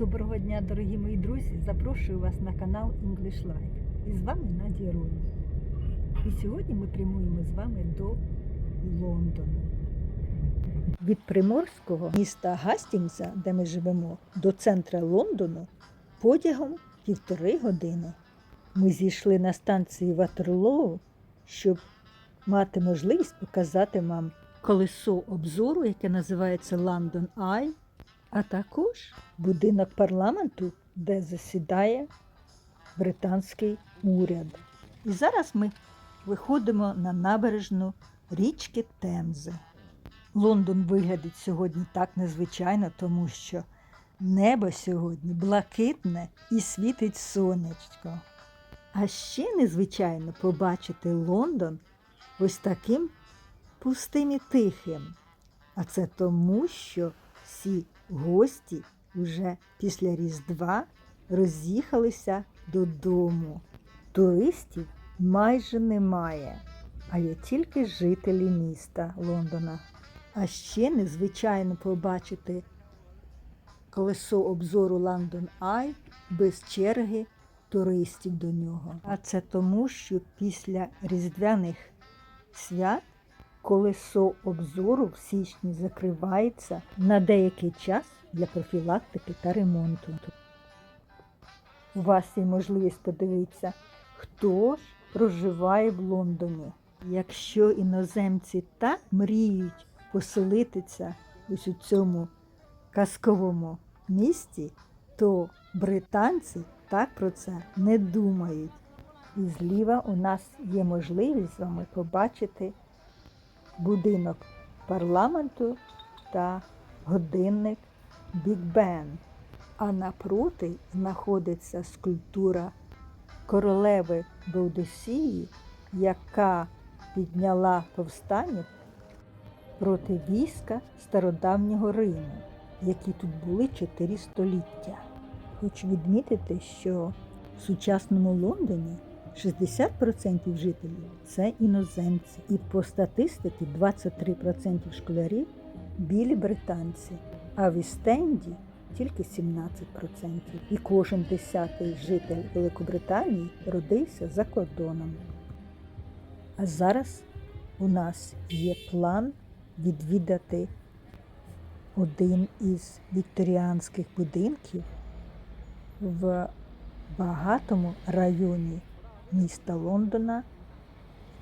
Доброго дня, дорогі мої друзі! Запрошую вас на канал English Life. І з вами Надія Рой. І сьогодні ми прямуємо з вами до Лондону. Від приморського міста Гастінгса, де ми живемо, до центра Лондону потягом півтори години. Ми зійшли на станції Ватерлоу, щоб мати можливість показати вам колесо обзору, яке називається London Eye, а також будинок парламенту, де засідає британський уряд. І зараз ми виходимо на набережну річки Темзи. Лондон виглядить сьогодні так незвичайно, тому що небо сьогодні блакитне і світить сонечко. А ще незвичайно побачити Лондон ось таким пустим і тихим. А це тому, що всі гості вже після Різдва роз'їхалися додому. Туристів майже немає, а є тільки жителі міста Лондона. А ще незвичайно побачити колесо обзору London Eye без черги туристів до нього. А це тому, що після різдвяних свят колесо обзору в січні закривається на деякий час для профілактики та ремонту. У вас є можливість подивитися, хто ж проживає в Лондоні. Якщо іноземці так мріють поселитися ось у цьому казковому місті, то британці так про це не думають. І зліва у нас є можливість з вами побачити будинок парламенту та годинник Біг Бен. А напроти знаходиться скульптура королеви Бовдосії, яка підняла повстання проти війська стародавнього Риму, які тут були чотири століття. Хочу відмітити, що в сучасному Лондоні 60% жителів це іноземці, і по статистиці 23% школярів білі британці, а в Істенді тільки 17%. І кожен десятий житель Великобританії родився за кордоном. А зараз у нас є план відвідати один із вікторіанських будинків в багатому районі міста Лондона,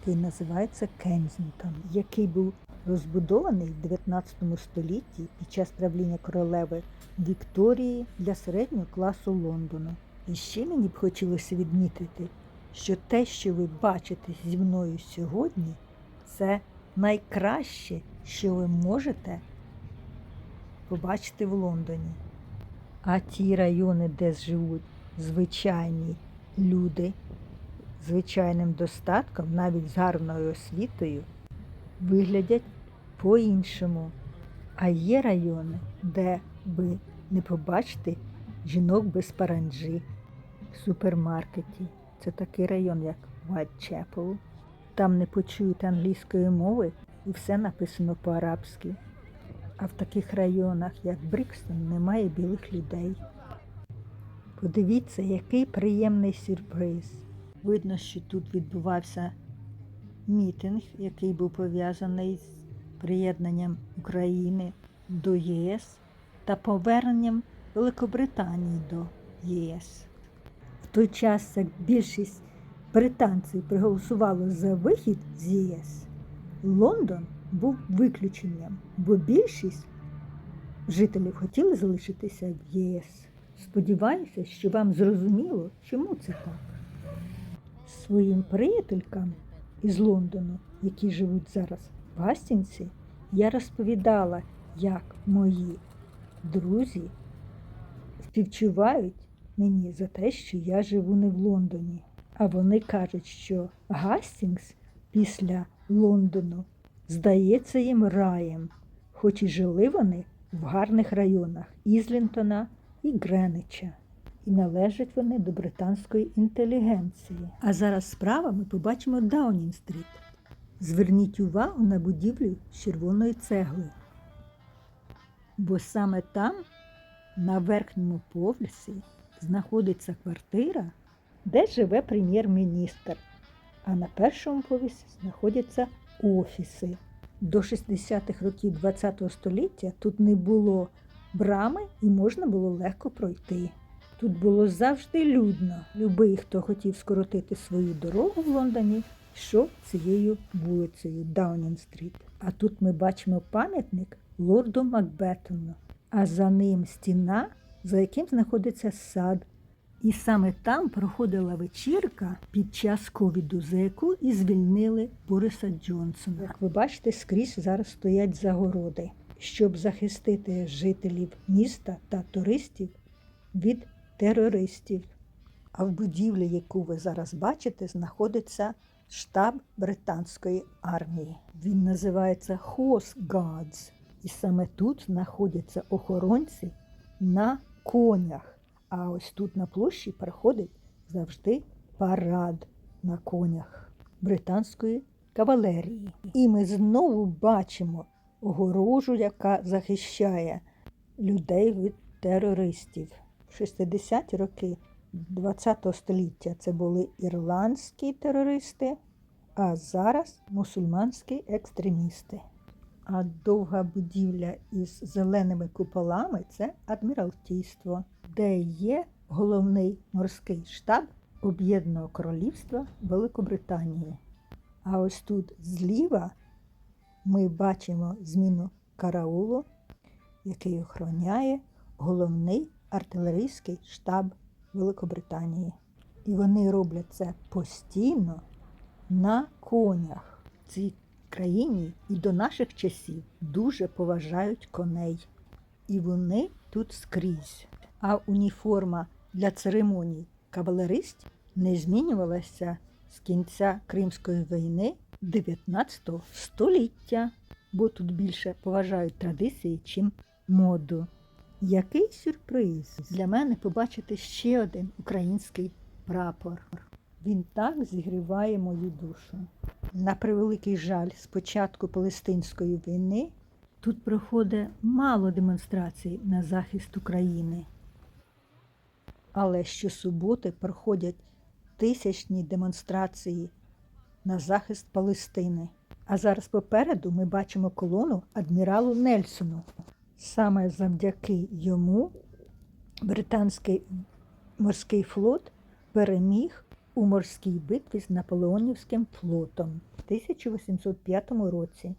який називається Кензінгтон, який був розбудований в 19 столітті під час правління королеви Вікторії для середнього класу Лондону. І ще мені б хотілося відмітити, що те, що ви бачите зі мною сьогодні, це найкраще, що ви можете побачити в Лондоні. А ті райони, де живуть звичайні люди, звичайним достатком, навіть з гарною освітою, виглядять по-іншому. А є райони, де ви не побачите жінок без паранджі в супермаркеті. Це такий район, як Whitechapel. Там не почуєте англійської мови і все написано по-арабськи. А в таких районах, як Брікстон, немає білих людей. Подивіться, який приємний сюрприз. Видно, що тут відбувався мітинг, який був пов'язаний з приєднанням України до ЄС та поверненням Великобританії до ЄС. В той час, як більшість британців проголосувало за вихід з ЄС, Лондон був виключенням, бо більшість жителів хотіли залишитися в ЄС. Сподіваюся, що вам зрозуміло, чому це так. Своїм приятелькам із Лондону, які живуть зараз в Гастінці, я розповідала, як мої друзі співчувають мені за те, що я живу не в Лондоні. А вони кажуть, що Гастінгс після Лондону здається їм раєм, хоч і жили вони в гарних районах Ізлінтона і Гренича. І належать вони до британської інтелігенції. А зараз справа ми побачимо Даунінг-стріт. Зверніть увагу на будівлю червоної цегли. Бо саме там На верхньому поверсі знаходиться квартира, де живе прем'єр-міністр, а на першому поверсі знаходяться офіси. До 60-х років ХХ століття тут не було брами і можна було легко пройти. Тут було завжди людно. Любий, хто хотів скоротити свою дорогу в Лондоні, йшов цією вулицею Даунінг-стріт. А тут ми бачимо пам'ятник лорду Макбетону, а за ним стіна, за яким знаходиться сад. І саме там проходила вечірка під час ковіду, за яку і звільнили Бориса Джонсона. Як ви бачите, скрізь зараз стоять загороди, щоб захистити жителів міста та туристів від терористів. А в будівлі, яку ви зараз бачите, знаходиться штаб британської армії. Він називається Horse Guards. І саме тут знаходяться охоронці на конях. А ось тут на площі проходить завжди парад на конях британської кавалерії. І ми знову бачимо огорожу, яка захищає людей від терористів. В 60-ті роки ХХ століття це були ірландські терористи, а зараз мусульманські екстремісти. А довга будівля із зеленими куполами це адміралтійство, де є головний морський штаб Об'єднаного Королівства Великобританії. А ось тут зліва ми бачимо зміну караулу, який охороняє головний артилерійський штаб Великобританії. І вони роблять це постійно на конях. В цій країні і до наших часів дуже поважають коней. І вони тут скрізь. А уніформа для церемоній кавалеристів не змінювалася з кінця Кримської війни 19 століття, бо тут більше поважають традиції, чим моду. Який сюрприз для мене побачити ще один український прапор. Він так зігріває мою душу. На превеликий жаль, з початку Палестинської війни тут проходить мало демонстрацій на захист України. Але щосуботи проходять тисячні демонстрації на захист Палестини. А зараз попереду ми бачимо колону адміралу Нельсону. Саме завдяки йому британський морський флот переміг у морській битві з Наполеонівським флотом в 1805 році.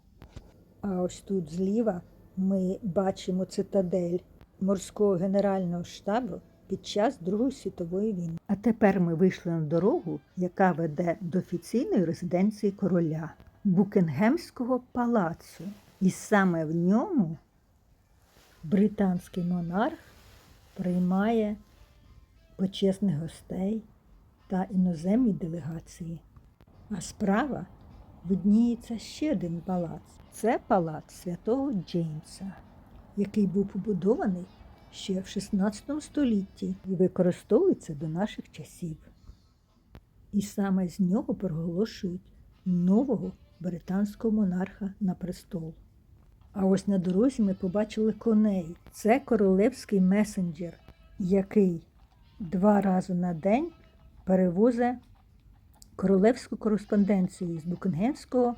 А ось тут зліва ми бачимо цитадель морського генерального штабу під час Другої світової війни. А тепер ми вийшли на дорогу, яка веде до офіційної резиденції короля Букінгемського палацу. І саме в ньому британський монарх приймає почесних гостей та іноземні делегації. А справа видніється ще один палац. Це палац святого Джеймса, який був побудований ще в 16 столітті і використовується до наших часів. І саме з нього проголошують нового британського монарха на престол. А ось на дорозі ми побачили коней. Це королевський месенджер, який два рази на день перевозить королевську кореспонденцію з Букінгемського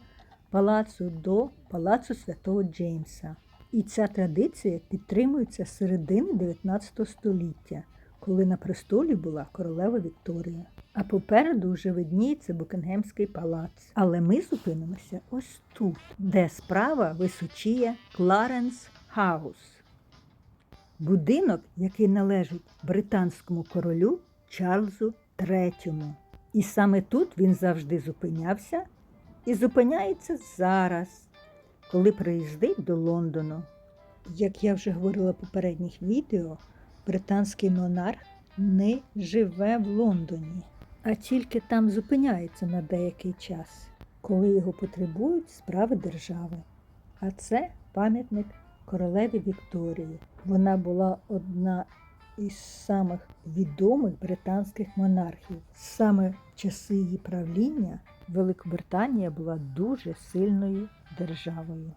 палацу до палацу святого Джеймса. І ця традиція підтримується з середини 19 століття, коли на престолі була королева Вікторія. А попереду вже видніється Букінгемський палац. Але ми зупинимося ось тут, де справа височіє Кларенс Хаус. Будинок, який належить британському королю Чарльзу III. І саме тут він завжди зупинявся і зупиняється зараз, коли приїздить до Лондону. Як я вже говорила в попередніх відео, британський монарх не живе в Лондоні, а тільки там зупиняється на деякий час, коли його потребують справи держави. А це пам'ятник королеві Вікторії. Вона була одна із самих відомих британських монархів. Саме в часи її правління Великобританія була дуже сильною державою.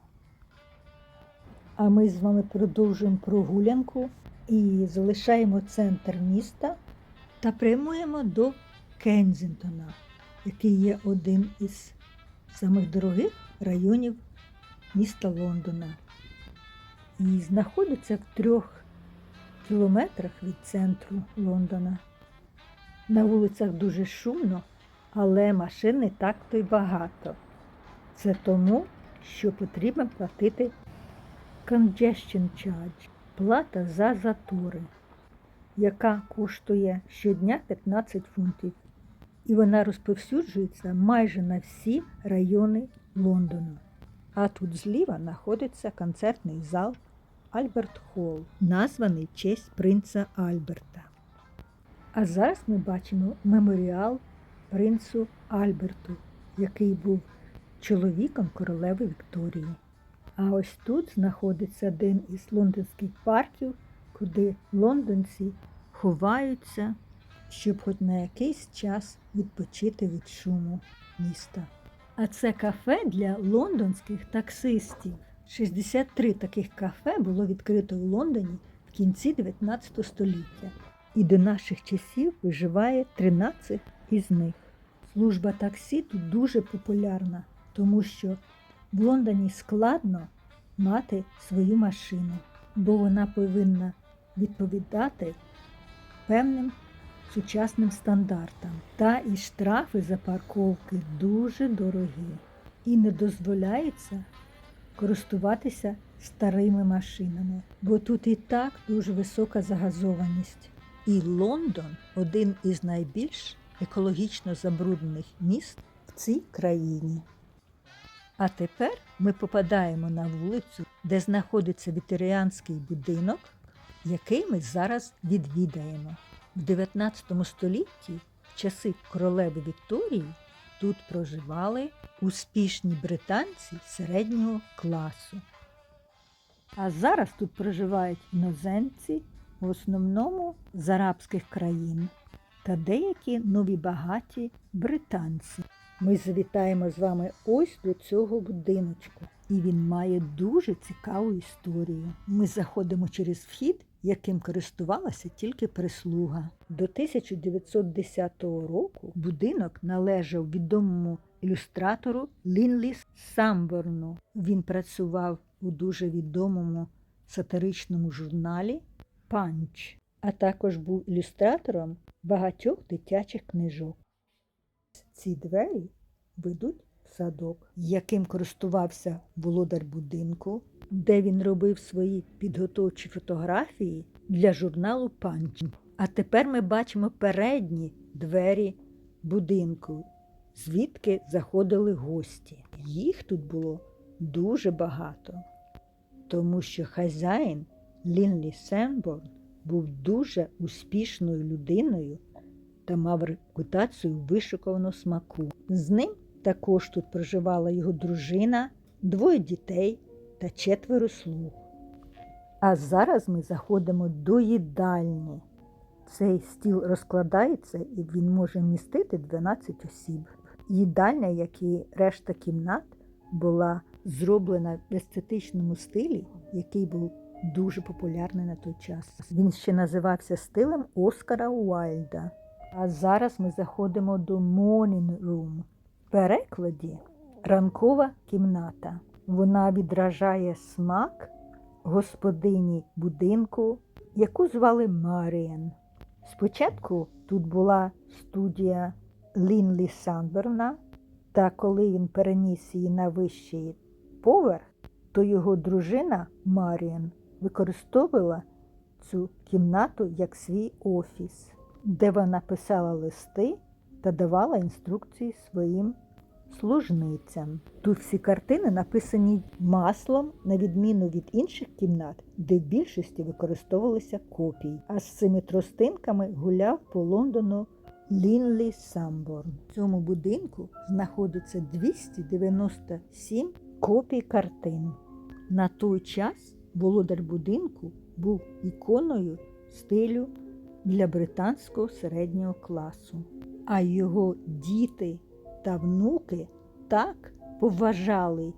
А ми з вами продовжуємо прогулянку і залишаємо центр міста та прямуємо до Кензінгтона, який є один із самих дорогих районів міста Лондона. І знаходиться в трьох кілометрах від центру Лондона. На вулицях дуже шумно, але машин не так то й багато. Це тому, що потрібно платити congestion charge – плата за затори, яка коштує щодня 15 фунтів. І вона розповсюджується майже на всі райони Лондону. А тут зліва знаходиться концертний зал Альберт Холл, названий честь принца Альберта. А зараз ми бачимо меморіал принцу Альберту, який був чоловіком королеви Вікторії. А ось тут знаходиться один із лондонських парків, куди лондонці ховаються, щоб хоч на якийсь час відпочити від шуму міста. А це кафе для лондонських таксистів. 63 таких кафе було відкрито в Лондоні в кінці 19 століття. І до наших часів виживає 13 із них. Служба таксі тут дуже популярна, тому що в Лондоні складно мати свою машину, бо вона повинна відповідати певним сучасним стандартам. Та і штрафи за парковки дуже дорогі. І не дозволяється користуватися старими машинами, бо тут і так дуже висока загазованість. І Лондон один із найбільш екологічно забруднених міст в цій країні. А тепер ми попадаємо на вулицю, де знаходиться вітеріанський будинок, який ми зараз відвідаємо. В 19 столітті, в часи королеви Вікторії, тут проживали успішні британці середнього класу. А зараз тут проживають іноземці, в основному з арабських країн та деякі нові багаті британці. Ми завітаємо з вами ось до цього будиночку, і він має дуже цікаву історію. Ми заходимо через вхід, яким користувалася тільки прислуга. До 1910 року будинок належав відомому ілюстратору Лінлі Самборну. Він працював у дуже відомому сатиричному журналі Панч, а також був ілюстратором багатьох дитячих книжок. Ці двері ведуть в садок, яким користувався володар будинку, де він робив свої підготовчі фотографії для журналу Панч. А тепер ми бачимо передні двері будинку, звідки заходили гості. Їх тут було дуже багато, тому що хазяїн Лінлі Семборн був дуже успішною людиною та мав репутацію вишуканого смаку. З ним також тут проживала його дружина, двоє дітей та четверо слуг. А зараз ми заходимо до їдальні. Цей стіл розкладається і він може вмістити 12 осіб. Їдальня, як і решта кімнат, була зроблена в естетичному стилі, який був дуже популярний на той час. Він ще називався стилем Оскара Уайльда. А зараз ми заходимо до Morning Room. В перекладі ранкова кімната. Вона відражає смак господині будинку, яку звали Маріан. Спочатку тут була студія Лінлі Санберна, та коли він переніс її на вищий поверх, то його дружина Маріан використовувала цю кімнату як свій офіс, де вона писала листи та давала інструкції своїм служницям. Тут всі картини написані маслом, на відміну від інших кімнат, де в більшості використовувалися копії. А з цими тростинками гуляв по Лондону Лінлі Самборн. В цьому будинку знаходиться 297 копій картин. На той час володар будинку був іконою стилю для британського середнього класу, а його діти та внуки так поважали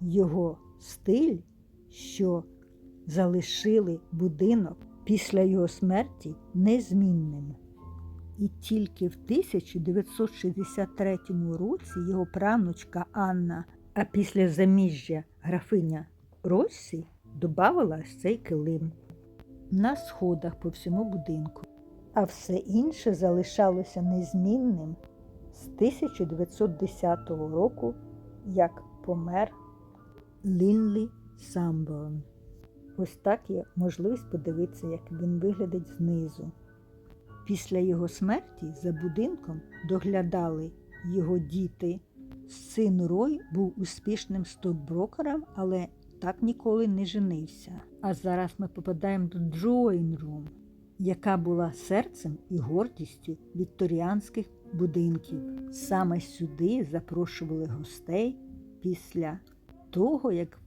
його стиль, що залишили будинок після його смерті незмінним. І тільки в 1963 році його правнучка Анна, а після заміжжя графиня Россі додавала цей килим на сходах по всьому будинку. А все інше залишалося незмінним з 1910 року, як помер Лінлі Самборн. Ось так є можливість подивитися, як він виглядить знизу. Після його смерті за будинком доглядали його діти. Син Рой був успішним стокброкером, але так ніколи не женився. А зараз ми попадаємо до Drawing Room, яка була серцем і гордістю вікторіанських будинків. Саме сюди запрошували гостей після того, як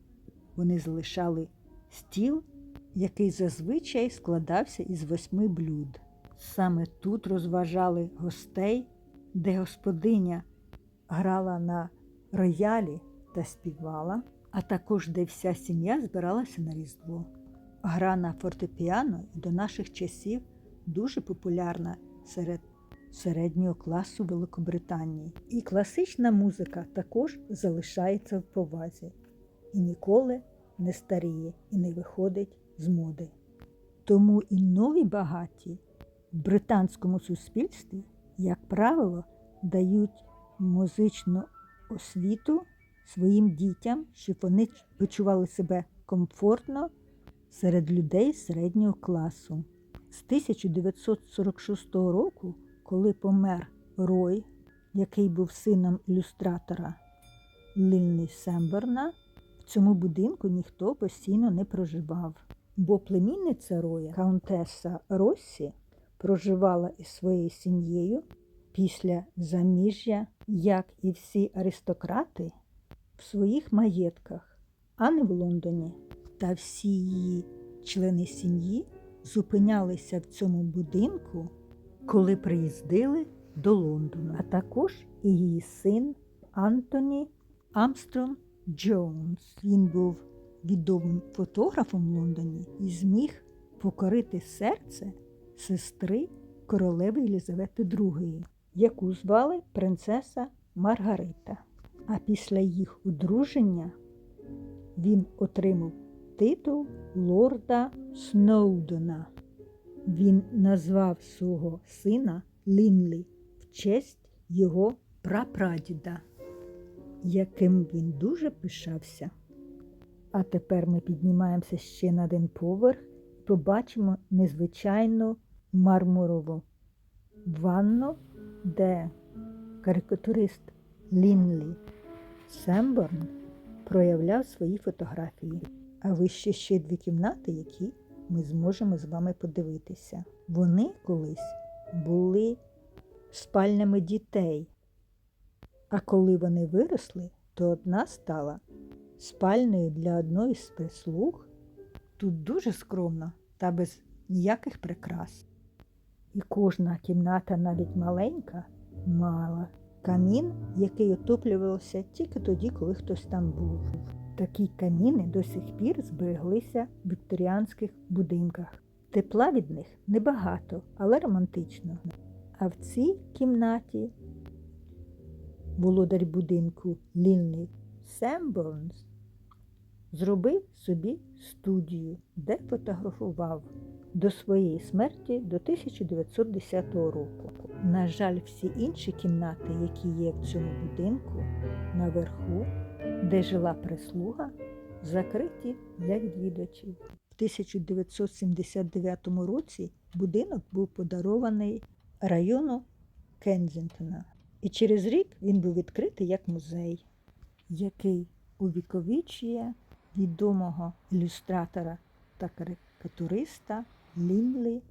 вони залишали стіл, який зазвичай складався із восьми блюд. Саме тут розважали гостей, де господиня грала на роялі та співала, а також де вся сім'я збиралася на Різдво. Гра на фортепіано до наших часів дуже популярна серед середнього класу Великобританії. І класична музика також залишається в повазі і ніколи не старіє і не виходить з моди. Тому і нові багаті в британському суспільстві, як правило, дають музичну освіту своїм дітям, щоб вони почували себе комфортно серед людей середнього класу. З 1946 року, коли помер Рой, який був сином ілюстратора Лінлі Семберна, в цьому будинку ніхто постійно не проживав, бо племінниця Роя, Каунтеса Россі, проживала із своєю сім'єю після заміжжя, як і всі аристократи, в своїх маєтках, а не в Лондоні. Та всі її члени сім'ї зупинялися в цьому будинку, коли приїздили до Лондона, а також і її син Антоні Амстрон Джонс. Він був відомим фотографом в Лондоні і зміг покорити серце сестри королеви Єлізавети II, яку звали принцеса Маргарита. А після їх одруження він отримав титул лорда Сноудена. Він назвав свого сина Лінлі в честь його прапрадіда, яким він дуже пишався. А тепер ми піднімаємося ще на один поверх і побачимо незвичайну мармурову ванну, де карикатурист Лінлі Семборн проявляв свої фотографії. А вище ще дві кімнати, які ми зможемо з вами подивитися. Вони колись були спальнями дітей. А коли вони виросли, то одна стала спальною для одної з прислуг. Тут дуже скромно та без ніяких прикрас. І кожна кімната, навіть маленька, мала камін, який отоплювався тільки тоді, коли хтось там був. Такі каміни до сих пір збереглися в вікторіанських будинках. Тепла від них небагато, але романтично. А в цій кімнаті володар будинку Лінлі Семборнс зробив собі студію, де фотографував до своєї смерті до 1910 року. На жаль, всі інші кімнати, які є в цьому будинку, наверху, де жила прислуга, закриті для відвідувачів. В 1979 році будинок був подарований району Кензінгтона. І через рік він був відкритий як музей, який увіковічує відомого ілюстратора та карикатуриста Лінлі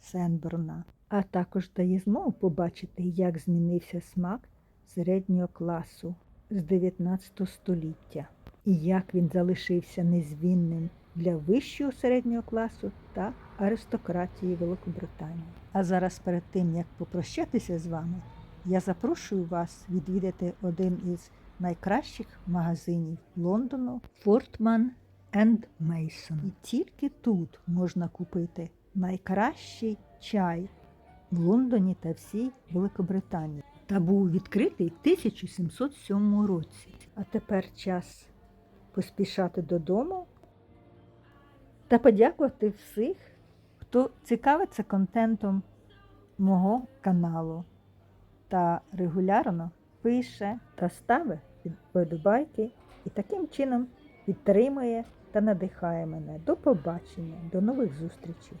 Сенберна, а також дає змогу побачити, як змінився смак середнього класу з 19 століття і як він залишився незвінним для вищого середнього класу та аристократії Великобританії. А зараз перед тим як попрощатися з вами, я запрошую вас відвідати один із найкращих магазинів Лондону Фортман and Mason. І тільки тут можна купити найкращий чай в Лондоні та всій Великобританії. Та був відкритий в 1707 році. А тепер час поспішати додому та подякувати всіх, хто цікавиться контентом мого каналу та регулярно пише та ставить вподобайки і таким чином підтримує та надихає мене. До побачення, до нових зустрічей.